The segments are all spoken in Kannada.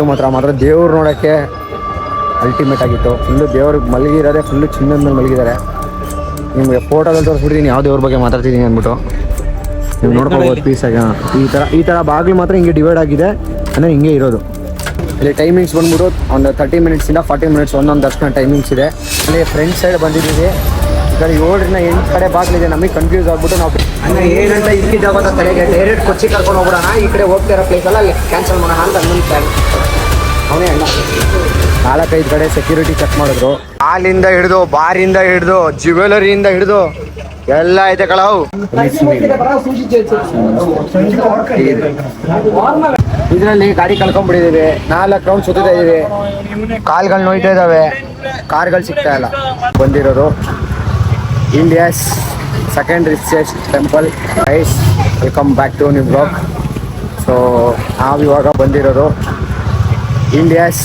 ಸುತ್ತು ಮಾತ್ರ. ಮಾತ್ರ ದೇವ್ರು ನೋಡೋಕ್ಕೆ ಅಲ್ಟಿಮೇಟ್ ಆಗಿತ್ತು. ಫುಲ್ಲು ದೇವ್ರಿಗೆ ಮಲಗಿರೋದೇ ಫುಲ್ಲು ಚಿನ್ನದ ಮೇಲೆ ಮಲಗಿದ್ದಾರೆ. ನಿಮಗೆ ಫೋಟೋದಲ್ಲಿ ತೋರಿಸ್ಬಿಡ್ತೀನಿ. ಯಾವ ದೇವ್ರ ಬಗ್ಗೆ ಮಾತಾಡ್ತಿದ್ದೀನಿ ಅಂದ್ಬಿಟ್ಟು. ನೀವು ನೋಡ್ಕೋಬೋದು ಪೀಸ್ ಹಾಂ. ಈ ಥರ ಈ ಥರ ಬಾಗಿಲು ಮಾತ್ರ ಹಿಂಗೆ ಡಿವೈಡ್ ಆಗಿದೆ. ಅಂದರೆ ಹಿಂಗೆ ಇರೋದು. ಇಲ್ಲಿ ಟೈಮಿಂಗ್ಸ್ ಬಂದ್ಬಿಟ್ಟು ಒಂದು ತರ್ಟಿ ಮಿನಿಟ್ಸಿಂದ ಫಾರ್ಟಿ ಮಿನಿಟ್ಸ್ ಒಂದೊಂದು ದರ್ಶನ ಟೈಮಿಂಗ್ಸ್ ಇದೆ. ಅಲ್ಲಿ ಫ್ರಂಟ್ ಸೈಡ್ ಬಂದಿದ್ದೀವಿ. ಕಡೆ ಏಳರಿಂದ ಎಂಟು ಕಡೆ ಬಾಗಿಲಿದೆ ನಮಗೆ ಕನ್ಫ್ಯೂಸ್ ಆಗ್ಬಿಟ್ಟು ನಾವು ಅಂದರೆ ಏನಂತ ಇಲ್ಲಿ ಅಂತ ತಲೆಗೆ ಡೈರೆಕ್ಟ್ ಕೊಚ್ಚಿ ಕರ್ಕೊಂಡು ಹೋಗ್ಬಿಡೋಣ. ಈ ಕಡೆ ಹೋಗ್ತಾ ಇರೋ ಪ್ಲೇಸಲ್ಲ ಅಲ್ಲಿ ಕ್ಯಾನ್ಸಲ್ ಮಾಡೋಣ ಅಂತ ನನ್ನ ಪ್ಲ್ಯಾನ್ ಅವನೇ ಅಣ್ಣ. ನಾಲ್ಕೈದು ಕಡೆ ಸೆಕ್ಯೂರಿಟಿ ಚೆಕ್ ಮಾಡಿದ್ರು. ಹಾಲಿಂದ ಹಿಡಿದು ಬಾರಿಂದ ಹಿಡಿದು ಜ್ಯುವೆಲರಿಯಿಂದ ಹಿಡಿದು ಎಲ್ಲ ಐತೆ ಕಳವು ಇದರಲ್ಲಿ ಗಾಡಿ ಕಳ್ಕೊಂಡ್ಬಿಟ್ಟಿದ್ದೀವಿ ನಾಲ್ಕು ರೌಂಡ್ ಸುತ್ತಾ ಇದೀವಿ. ಕಾಲ್ಗಳು ನೋಯ್ತಾ ಇದಾವೆ. ಕಾರ್ಗಳು ಸಿಗ್ತಾ ಇಲ್ಲ. ಬಂದಿರೋದು India's second richest temple is welcome back to new vlog so ನಾವು ಇವಾಗ ಬಂದಿರೋದು India's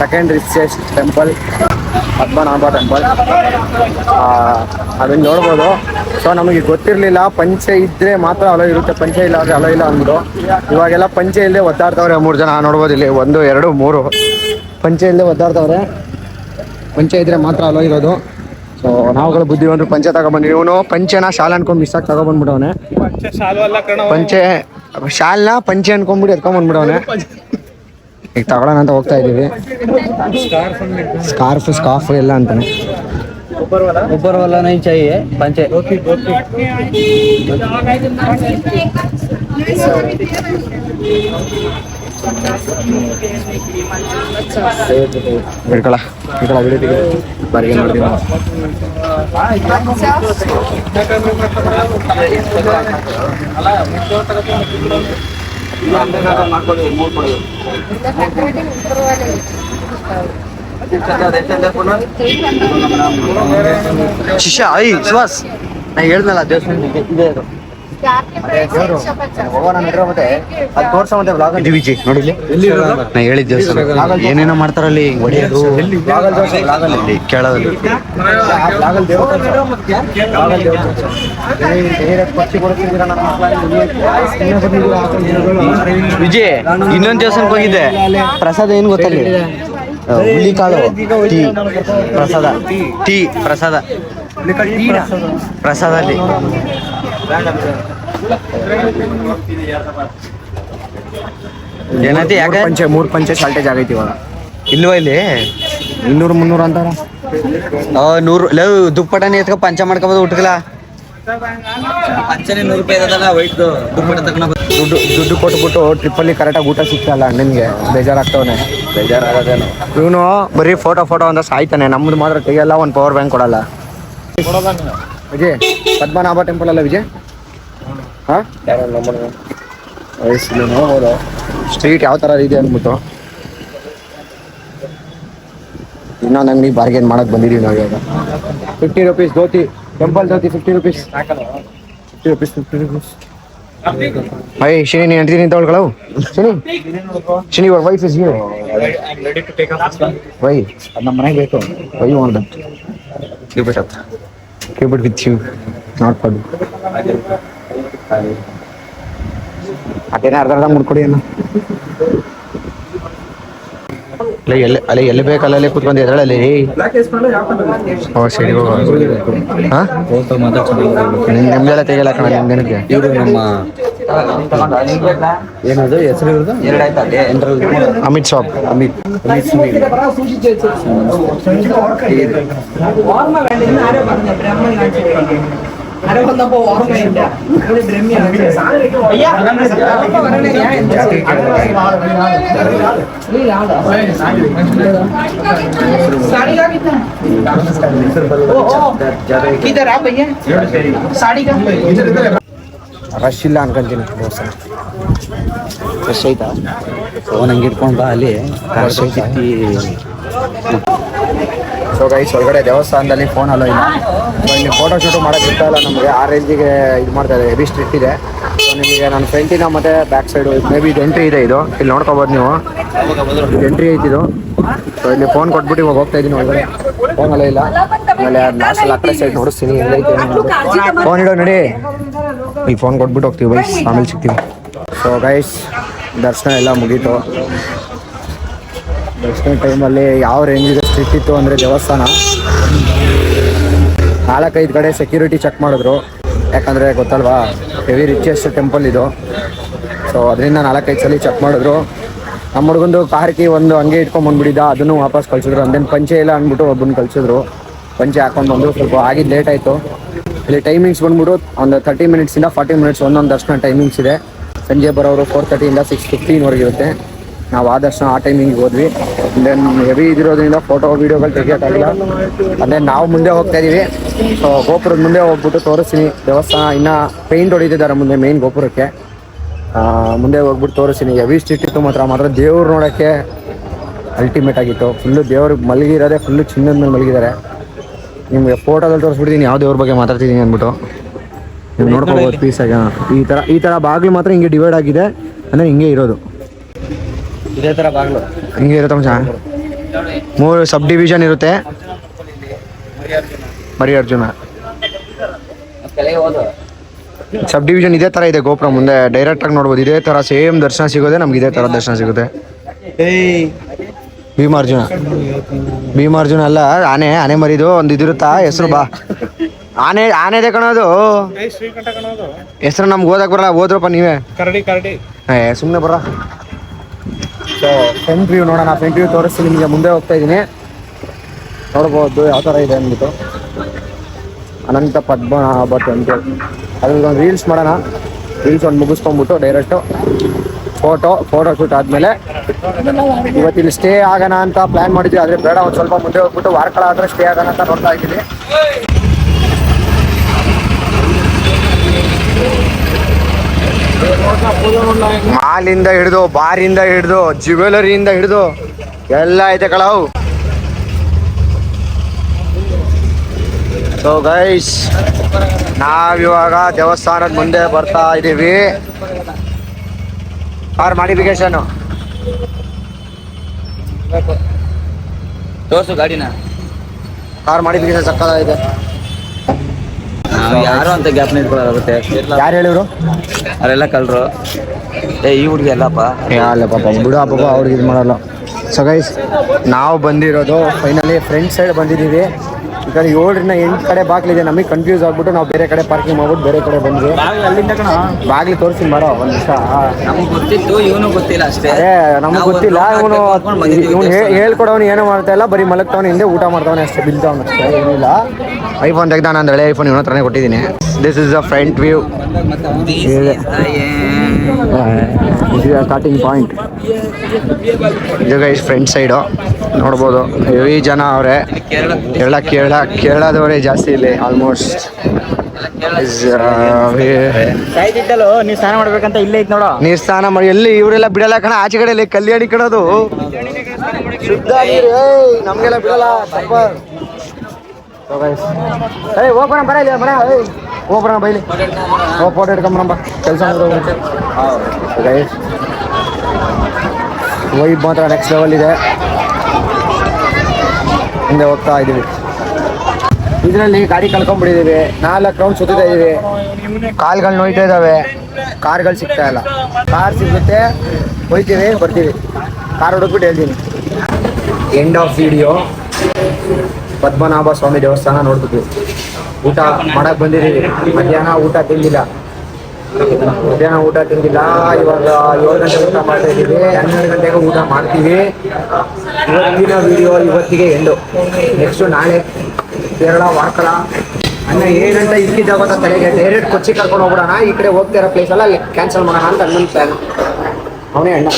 second richest temple Padmanabha temple ಅದನ್ನು ನೋಡ್ಬೋದು. ಸೊ ನಮಗೆ ಗೊತ್ತಿರಲಿಲ್ಲ, ಪಂಚೆ ಇದ್ದರೆ ಮಾತ್ರ ಅಲೋ ಇರುತ್ತೆ, ಪಂಚೆ ಇಲ್ಲ ಅಂದರೆ ಅಲೋ ಇಲ್ಲ ಅಂದ್ಬಿಟ್ಟು. ಇವಾಗೆಲ್ಲ ಪಂಚೆ ಇಲ್ಲದೆ ಒದ್ದಾಡ್ತವ್ರೆ ಮೂರು ಜನ, ನೋಡ್ಬೋದು ಇಲ್ಲಿ. ಒಂದು, ಎರಡು, ಮೂರು. ಪಂಚೆ ಇಲ್ಲದೆ ಒದ್ದಾಡ್ತವ್ರೆ. ಪಂಚೆ ಇದ್ದರೆ ಮಾತ್ರ ಅಲೋ ಇರೋದು. ಸೊ ನಾವುಗಳು ಬುದ್ಧಿವಂತರು ಪಂಚೆ ತಗೊಬಂದ್ವಿ ಇವನು ಪಂಚೆನ ಶಾಲೆ ಅನ್ಕೊಂಡು ಮಿಸ್ ಆಗಿ ತಗೊಬಂದ್ಬಿಡವನೆ ಪಂಚೆ ಶಾಲ್ನ ಪಂಚೆ ಅನ್ಕೊಂಡ್ಬಿಟ್ಟು ಎತ್ಕೊಂಡ್ಬಂದ್ಬಿಡವನೆ ಈಗ ತಗೊಳ್ಳೋಣ ಅಂತ ಹೋಗ್ತಾ ಇದೀವಿ ಸ್ಕಾರ್ಫ್ ಸ್ಕಾರ್ಫ್ ಎಲ್ಲ ಅಂತಾನೆ ऊपर वाला नहीं चाहिए पंचे ಹಿಡ್ಕೊಳ ನಾವು. ಶಿಷ್ಯ ಐ ಸುಹಾಸ್ ನಾ ಹೇಳ್ದಲ್ಲ ದೇವಸ್ಥಾನ ಇದೆ ಅದು ವಿಜಿ ನೋಡಿ ಇಲ್ಲಿ. ನಾ ಹೇಳಿದ ದೇವಸ್ಥಾನ ಏನೇನೋ ಮಾಡ್ತಾರಲ್ಲಿ ಅಲ್ಲಿ. ಅಲ್ಲಿ ಕೇಳೋದು ಇನ್ನೊಂದ್ ದೇವಸ್ಥಾನಕ್ಕೆ ಹೋಗಿದ್ದೆ. ಪ್ರಸಾದ ಏನ್ ಗೊತ್ತಲ್ಲಿ ಹುಲಿ ಕಾಳು ಟೀ. ಪ್ರಸಾದ. ಟೀ ಪ್ರಸಾದ. ಪ್ರಸಾದ ಅಲ್ಲಿ. ಏನಂತ ಮೂರ್ ಯಾಕೆ ಪಂಚೆ ಮೂರು ಪಂಚೆ ಶಾಲ್ಟೇಜ್ ಆಗೈತಿ ಇವಾಗ. ಇಲ್ವಾ ಇಲ್ಲಿ? ಇನ್ನೂರು ಮುನ್ನೂರು ಅಂತಾರ. ಆ, ನೂರು ಲವ್ ದುಪ್ಪಟನೆ ಎತ್ಕೊ ಪಂಚ ಮಾಡ್ಕೊಬೋದು ಉಟ್ಕಲ ಅಚ್ಚನೆ ನೂರು ರೂಪಾಯಿ ವೈಟ್ ತಗೊಂಡು ದುಡ್ಡು ದುಡ್ಡು ಕೊಟ್ಬಿಟ್ಟು ಟ್ರಿಪ್ಪಲ್ಲಿ ಕರೆಕ್ಟಾಗಿ ಊಟ ಸಿಗ್ತಲ್ಲ ಅಣ್ಣನಿಗೆ ಬೇಜಾರಾಗ್ತವನೆ. ಬೇಜಾರಾಗೋದೇನು. ಇವನು ಬರೀ ಫೋಟೋ ಫೋಟೋ ಅಂತ ಸಾಯ್ತಾನೆ. ನಮ್ದು ಮಾತ್ರ ಕೈಯೆಲ್ಲ ಒಂದು ಪವರ್ ಬ್ಯಾಂಕ್ ಕೊಡಲ್ಲ. ವಿಜಯ್ ಪದ್ಮನಾಭ ಟೆಂಪಲ್ ಅಲ್ಲ ವಿಜಯ್? ಹಾ? ನೋಡ್ಬೋದು ಸ್ಟ್ರೀಟ್ ಯಾವ ಥರ ಇದೆ ಅಂದ್ಬಿಟ್ಟು. ಇನ್ನೊಂದು ಅಂಗಡಿ ಬಾರ್ಗೇನ್ ಮಾಡಕ್ ಬಂದಿದೀವಿ ನಾವು ಇವಾಗ. Fifty rupees dhoti temple dhoti fifty rupees fifty rupees fifty rupees I ಶನಿ ನೀನು ಅಂತೀನಿ ತಗೊಳ್ಕೊಳ್ಳವು Shani? Shini your wife is here why ನಮ್ಮ ಮನೆಗೆ ಬೇಕು. Why want that keep keep it with you not for ಅದೇನೇ ಅರ್ಧ ಅರ್ಧ ಮುಡ್ಕೊಡಿ ಅಣ್ಣ. ಅಲ್ಲ ಎಲ್ಲಿ ಅಲ್ಲ ಎಲ್ಲಿ ಬೇಕು ಅಲ್ಲೇ ಕೂತ್ಕೊಂಡು ಎದ್ರಲ್ಲಿ ಓ ಸರಿ ಹಾ? ನಿಮ್ದೆಲ್ಲ ತೆಗಿಯಲ್ಲ ಕಣ ನಿಮ್ದೇನಕ್ಕೆ? ಇವರು ನಮ್ಮ ಏನದು ಹೆಸರು ಇವ್ರದ್ದು ಎರಡಾಯ್ತು ಅಮಿತ್ ಶಾಪ್ ಅಮಿತ್ ಅಮಿತ್ किधर आप भैया साड़ी का ರಶ್ ಇಲ್ಲ ಅನ್ಕೊಂತೀನಿ ದೋಸ ರಶ್ ಐತಾ? ಫೋನ್ ಹಂಗೆ ಇಟ್ಕೊಂಡು ಬಾ ಅಲ್ಲಿ. ರಶ್ ಐತಿ ಸೊ ಗೈಸ್ ಒಳಗಡೆ ದೇವಸ್ಥಾನದಲ್ಲಿ ಫೋನ್ ಅಲೋ ಇಲ್ಲ. ಸೊ ಇಲ್ಲಿ ಫೋಟೋ ಶೂಟು ಮಾಡೋಕೆ ಇಷ್ಟ ಇಲ್ಲ ನಮಗೆ. ಆ ರೇಂಜಿಗೆ ಇದು ಮಾಡ್ತಾ ಇದೆ ಹೆವಿ ಸ್ಟ್ರಿಕ್ಟ್ ಇದೆ. ಸೊ ನಿಮಗೆ ನನ್ನ ಫ್ರಂಟಿನ ಮತ್ತೆ ಬ್ಯಾಕ್ ಸೈಡು ಮೇ ಬಿ ಇದು ಎಂಟ್ರಿ ಇದೆ ಇದು. ಇಲ್ಲಿ ನೋಡ್ಕೋಬೋದು ನೀವು. ಇದು ಎಂಟ್ರಿ ಐತಿ ಇದು. ಸೊ ಇಲ್ಲಿ ಫೋನ್ ಕೊಟ್ಬಿಟ್ಟು ಇವಾಗ ಹೋಗ್ತಾ ಇದ್ದೀನಿ ಒಳಗಡೆ. ಫೋನ್ ಅಲೋ ಇಲ್ಲ. ಆಮೇಲೆ ಲಾಸ್ಟ್ ಆ ಕಡೆ ಸೈಡ್ ನೋಡಿಸ್ತೀನಿ. ಎಲ್ಲೈತೆ ಫೋನ್ ಇಡೋ ನಡಿ. ಈಗ ಫೋನ್ ಕೊಟ್ಬಿಟ್ಟು ಹೋಗ್ತೀವಿ ಬೈಸ್ ಆಮೇಲೆ ಸಿಗ್ತೀವಿ. ಸೊ ಗೈಸ್ ದರ್ಶನ ಎಲ್ಲ ಮುಗೀತು. ದರ್ಶನ ಟೈಮಲ್ಲಿ ಯಾವ ರೇಂಜಿಗೆ ಸ್ಟ್ರಿಕ್ಟ್ ಇತ್ತು ಅಂದರೆ ದೇವಸ್ಥಾನ. ನಾಲ್ಕೈದು ಕಡೆ ಸೆಕ್ಯೂರಿಟಿ ಚೆಕ್ ಮಾಡಿದ್ರು. ಯಾಕಂದರೆ ಗೊತ್ತಲ್ವಾ? ಹೆವಿ ರಿಚೆಸ್ಟ್ ಟೆಂಪಲ್ ಇದು. ಸೊ ಅದರಿಂದ ನಾಲ್ಕೈದು ಸಲ ಚೆಕ್ ಮಾಡಿದ್ರು. ನಮ್ಮ ಹುಡುಗಂದು ಕಾರ್ಕಿ ಒಂದು ಹಂಗೆ ಇಟ್ಕೊಂಡು ಬಂದ್ಬಿಟ್ಟಿದ್ದ. ಅದನ್ನು ವಾಪಸ್ ಕಳಿಸಿದ್ರು. ಅಂದೇನು ಪಂಚೆ ಇಲ್ಲ ಅಂದ್ಬಿಟ್ಟು ಒಬ್ಬನ ಕಳಿಸಿದ್ರು. ಪಂಚೆ ಹಾಕೊಂಡು ಬಂದು ಸ್ವಲ್ಪ ಆಗಿದ್ದು ಲೇಟ್ ಆಯಿತು. ಇಲ್ಲಿ ಟೈಮಿಂಗ್ಸ್ ಬಂದ್ಬಿಟ್ಟು ಒಂದು ತರ್ಟಿ ಮಿನಿಟ್ಸಿಂದ ಫಾರ್ಟಿ ಮಿನಿಟ್ಸ್ ಒಂದೊಂದು ದರ್ಶನ ಟೈಮಿಂಗ್ಸ್ ಇದೆ. ಸಂಜೆ ಬರೋರು ಫೋರ್ ತರ್ಟಿಯಿಂದ ಸಿಕ್ಸ್ ಫಿಫ್ಟೀನ್ವರೆಗೆ ಇರುತ್ತೆ. ನಾವು ಆ ದರ್ಶನ ಆ ಟೈಮಿಂಗ್ ಹೋದ್ವಿ. ದೆನ್ ಹೆವಿ ಇದಿರೋದ್ರಿಂದ ಫೋಟೋ ವೀಡಿಯೋಗಳು ತೆಗಿಯೋಕ್ಕಾಗಿಲ್ಲ ಅದೇ ನಾವು ಮುಂದೆ ಹೋಗ್ತಾ ಇದೀವಿ. ಸೊ ಗೋಪುರದ ಮುಂದೆ ಹೋಗ್ಬಿಟ್ಟು ತೋರಿಸ್ತೀನಿ. ದೇವಸ್ಥಾನ ಇನ್ನೂ ಪೇಂಟ್ ಹೊಡಿತಿದ್ದಾರೆ ಮುಂದೆ ಮೇನ್ ಗೋಪುರಕ್ಕೆ. ಮುಂದೆ ಹೋಗ್ಬಿಟ್ಟು ತೋರಿಸ್ತೀನಿ. ಹೆವಿ ಸ್ಟ್ರಿಟ್ ಇತ್ತು ಮಾತ್ರ. ಮಾತ್ರ ದೇವ್ರು ನೋಡೋಕ್ಕೆ ಅಲ್ಟಿಮೇಟ್ ಆಗಿತ್ತು. ಫುಲ್ಲು ದೇವ್ರಿಗೆ ಮಲಗಿರೋದೇ ಫುಲ್ಲು ಚಿನ್ನದ ಮೇಲೆ ಮಲಗಿದ್ದಾರೆ. ನಿಮಗೆ ಫೋಟೋದಲ್ಲಿ ತೋರಿಸ್ಬಿಡ್ತೀನಿ ಯಾವ ದೇವ್ರ ಬಗ್ಗೆ ಮಾತಾಡ್ತಿದ್ದೀನಿ ಅಂದ್ಬಿಟ್ಟು. ನೀವು ನೋಡ್ಕೋಬೋದು ಆಗ. ಈ ಥರ ಈ ಥರ ಬಾಗಿಲು ಮಾತ್ರ ಹಿಂಗೆ ಡಿವೈಡ್ ಆಗಿದೆ ಅಂದರೆ ಹಿಂಗೆ ಇರೋದು. ಇದೇ ತರ ಬಾಗ್ಲು. ಹಿಂಗೆ ಇರುತ್ತೆ ಮಚ್ಚ ಮೂರು ಸಬ್ ಡಿವಿಷನ್ ಇರುತ್ತೆ. ಮರಿ ಅರ್ಜುನ. ಸಬ್ ಡಿವಿಷನ್ ಇದೇ ಥರ ಇದೆ ಗೋಪುರ ಮುಂದೆ. ಡೈರೆಕ್ಟ್ ಆಗಿ ನೋಡ್ಬೋದು. ಇದೇ ಥರ ಸೇಮ್ ದರ್ಶನ ಸಿಗೋದೆ ನಮ್ಗೆ ಇದೇ ಥರ ದರ್ಶನ ಸಿಗುತ್ತೆ. ಭೀಮಾರ್ಜುನ. ಭೀಮಾರ್ಜುನ ಅಲ್ಲ ಆನೆ ಆನೆ ಮರಿದು ಒಂದು ಇದಿರುತ್ತಾ ಹೆಸರು ಬಾ. ಆನೆ ಆನೆದೆ ಕಣೋದು ಹೆಸರು ನಮ್ಗೆ ಓದಕ್ ಬರಲ್ಲ ಓದ್ರಪ್ಪ ನೀವೇ. ಕರಡಿ ಕರಡಿ. ಏ ಸುಮ್ಮನೆ ಬರ ಸೊ ಫ್ರಂಟ್ ವ್ಯೂ ನೋಡೋಣ ಫ್ರಂಟ್ ವ್ಯೂ ತೋರಿಸ್ತೀನಿ ನಿಮಗೆ ಮುಂದೆ ಹೋಗ್ತಾ ಇದ್ದೀನಿ. ನೋಡ್ಬೋದು ಯಾವ ಥರ ಇದೆ ಅಂದ್ಬಿಟ್ಟು. ಅನಂತ ಪದ್ಮನಾಭ ಅಂತ ಅದ್ರಲ್ಲಿ ಒಂದು ರೀಲ್ಸ್ ಮಾಡೋಣ. ರೀಲ್ಸ್ ಒಂದು ಮುಗಿಸ್ಕೊಂಡ್ಬಿಟ್ಟು ಡೈರೆಕ್ಟು ಫೋಟೋ ಫೋಟೋ ಶೂಟ್ ಆದಮೇಲೆ ಇವತ್ತು ಇಲ್ಲಿ ಸ್ಟೇ ಆಗೋಣ ಅಂತ ಪ್ಲಾನ್ ಮಾಡಿದ್ವಿ, ಆದ್ರೆ ಬೇಡ, ಒಂದು ಸ್ವಲ್ಪ ಮುಂದೆ ಹೋಗ್ಬಿಟ್ಟು ವಾರಕಳ ಆದ್ರೆ ಸ್ಟೇ ಆಗೋಣ ಅಂತ ನೋಡ್ತಾ ಇದ್ದೀವಿ. ಮಾಲಿಂದ ಹಿಡಿದು ಬಾರಿಂದ ಹಿಡಿದು ಜ್ಯುವೆಲರಿಯಿಂದ ಹಿಡಿದು, ಎಲ್ಲ ಐತೆ ಕಳವು ಸೊ ಗೈಸ್ ನಾವಿವಾಗ ದೇವಸ್ಥಾನದ ಮುಂದೆ ಬರ್ತಾ ಇದ್ದೀವಿ ಕಾರ್ ಮಾಡಿಫಿಕೇಶನ್ ತೋರ್ಸು ಗಾಡಿನ. ಕಾರ್ ಮಾಡಿಫಿಕೇಶನ್ ಸಕ್ಕದಾಗಿದೆ ನಾವು ಯಾರು ಅಂತ ಗ್ಯಾಪ್ ನಿಂತ್ಕೊಳ್ಳೋದಾಗುತ್ತೆ ಯಾರು ಹೇಳಿದ್ರು ಅವರೆಲ್ಲ ಕಳ್ರು. ಏ ಈ ಹುಡುಗಿ ಅಲ್ಲಪ್ಪ ಅಲ್ಲ ಪಾಪ ಬಿಡು ಪಾಪ ಅವ್ರಿಗೆ ಇದು ಮಾಡಲ್ಲ. ಸೊ ಗೈಸ್ ನಾವು ಬಂದಿರೋದು ಫೈನಲಿ ಫ್ರೆಂಡ್ ಸೈಡ್ ಬಂದಿದ್ದೀವಿ. ಈ ಕಡೆ ಏಳರಿಂದ ಎಂಟು ಕಡೆ ಬಾಗ್ಲಿದೆ ನಮಗೆ ಕನ್ಫ್ಯೂಸ್ ಆಗ್ಬಿಟ್ಟು ನಾವು ಬೇರೆ ಕಡೆ ಪಾರ್ಕಿಂಗ್ ಮಾಡ್ಬಿಟ್ಟು ಬೇರೆ ಕಡೆ ಬಂದ್ವಿ. ಬಾಗ್ಲಿ ತೋರಿಸಿ ಬರೋ ಒಂದು ನಿಮಿಷ. ನಮ್ಗೆ ಗೊತ್ತಿತ್ತು ಇವನು ಗೊತ್ತಿಲ್ಲ ಅಷ್ಟೇ. ನಮ್ಗೆ ಗೊತ್ತಿಲ್ಲ. ಇವನು ಇವನು. ಹೇಳ್ಕೊಡೋನು ಏನೋ ಮಾಡ್ತಾ ಇಲ್ಲ. ಬರೀ ಮಲಗ್ತಾವನು ಹಿಂದೆ ಊಟ ಮಾಡ್ತಾವನೆ ಅಷ್ಟೇ ಬಿಲ್ತಾವನು ಅಷ್ಟೇ ಏನಿಲ್ಲ ಐಫೋನ್ ತೆಗ್ದ ನಾನು ಹಳೆ ಐಫೋನ್ ಇವನ ಹತ್ರನೇ ಕೊಟ್ಟಿದ್ದೀನಿ. This is a front view. Starting point ಇದು ಗೈಸ್ ಫ್ರಂಟ್ ಸೈಡು ನೋಡ್ಬೋದು. ಹೆವಿ ಜನ ಅವರೇ. ಕೇರಳ ಕೇರಳ ಕೇರಳ ಕೇರಳದವರೇ ಜಾಸ್ತಿ ಇಲ್ಲಿ ಆಲ್ಮೋಸ್ಟ್ ಕಾಯ್ದಿದ್ದಲು ನೀವು ಸ್ನಾನ ಮಾಡ್ಬೇಕಂತ ಇಲ್ಲೇ ಐತ್ ನೋಡ. ನೀರ್ ಸ್ನಾನ ಮಾಡಿ ಎಲ್ಲಿ ಇವರೆಲ್ಲ ಬಿಡಲ್ಲ ಕಣ ಆಚೆ ಕಡೆ ಇಲ್ಲಿ ಕಲ್ಯಾಣಿ ಕಡೋದು ಶುದ್ಧ ನೀರು ನಮ್ಗೆಲ್ಲ ಬಿಡಲ್ಲ ಏಯ್ ಹೋಗೋಣ ಬರ ಇಲ್ಲ ಬರ ಹೋಗ್ಬರೋಣ ಬೈಲಿ ಹೋಗಿ ಫೋಟೋ ಇಟ್ಕೊಂಬರಮ್ಮ ಕೆಲಸ ವೈಬ್ ಮಾತ್ರ ನೆಕ್ಸ್ಟ್ ಲೆವೆಲ್ ಇದೆ? ಮುಂದೆ ಹೋಗ್ತಾ ಇದ್ದೀವಿ. ಇದರಲ್ಲಿ ಗಾಡಿ ಕಳ್ಕೊಂಡ್ಬಿಟ್ಟಿದ್ದೀವಿ ನಾಲ್ಕು ರೌಂಡ್ ಸುತ್ತಾ ಇದೀವಿ ಕಾಲ್ಗಳು ನೋಯ್ತಾ ಇದ್ದಾವೆ. ಕಾರ್ಗಳು ಸಿಗ್ತಾ ಇಲ್ಲ. ಕಾರ್ ಸಿಗುತ್ತೆ. ಹೋಯ್ತೀವಿ, ಬರ್ತೀವಿ. ಕಾರ್ ಹುಡುಕ್ಬಿಟ್ಟು ಹೇಳ್ತೀನಿ. End of video Padmanabha Swamy ದೇವಸ್ಥಾನ ನೋಡ್ಬಿಟ್ಟು ಊಟ ಮಾಡಕ್ ಬಂದಿದ್ದೀವಿ. ಮಧ್ಯಾಹ್ನ ಊಟ ತಿಂದಿಲ್ಲ. ಮಧ್ಯಾಹ್ನ ಊಟ ತಿಂದಿಲ್ಲ, ಇವಾಗ ಏಳು ಗಂಟೆ ಊಟ ಮಾಡ್ತಾ ಇದ್ದೀವಿ. ಹನ್ನೆರಡು ಗಂಟೆಗೆ ಊಟ ಮಾಡ್ತೀವಿ. ಇವತ್ತಿನ ವಿಡಿಯೋ ಇವತ್ತಿಗೆ ಎಂಡು ನೆಕ್ಸ್ಟ್ ನಾಳೆ ಕೇರಳ ವಾರ್ಕಲ ಅನ್ನ ಇಕ್ಕಿದ್ದ ಇಕ್ಕಿದ್ದಾಗ ತಲೆಗೆ ಡೈರೆಕ್ಟ್ ಕೊಚ್ಚಿ ಕರ್ಕೊಂಡು ಹೋಗ್ಬಿಡೋಣ. ಈ ಕಡೆ ಹೋಗ್ತಾ ಇರೋ ಪ್ಲೇಸ್ ಎಲ್ಲ ಕ್ಯಾನ್ಸಲ್ ಮಾಡೋಣ ಅಂತ ಅಣ್ಣನ ಪ್ಲಾನ್ ಅವನೇ ಅಣ್ಣ.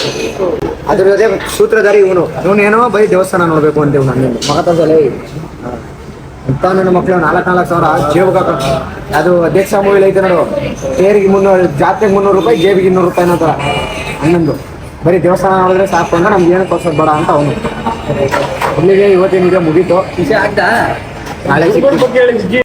ಅದ್ರ ಜೊತೆ ಸೂತ್ರಧಾರಿ ಇವನು. ಇವನೇನೋ ಬರೀ ದೇವಸ್ಥಾನ ನೋಡ್ಬೇಕು ಅಂತ ಇವ್ನು. ನನ್ನ ಮಗ ನನ್ನ ಮಕ್ಕಳು ನಾಲ್ಕು ನಾಲ್ಕು ಸಾವಿರ ಜೇಬಿಗೆ ಹಾಕೊಂಡು ಅದು ಅಧ್ಯಕ್ಷ ಮೂವಿಲಿ ಐತೆ ನೋಡು. ತೇರಿಗೆ ಮುನ್ನೂರು, ಜಾತ್ರೆಗೆ ಮುನ್ನೂರು ರೂಪಾಯಿ, ಜೇಬಿಗೆ ಇನ್ನೂರು ರೂಪಾಯಿ ಅನ್ನೋ ಥರ ಹನ್ನೊಂದು. ಬರೀ ದೇವಸ್ಥಾನ ನೋಡಿದ್ರೆ ಸಾಕು ಅಂದ್ರೆ ನಮ್ಗೆ ಏನು ತೋರ್ಸೋದು ಬೇಡ ಅಂತ ಅವನು. ಇಲ್ಲಿಗೆ ಇವತ್ತಿನ ಮುಗೀತು. ನಾಳೆ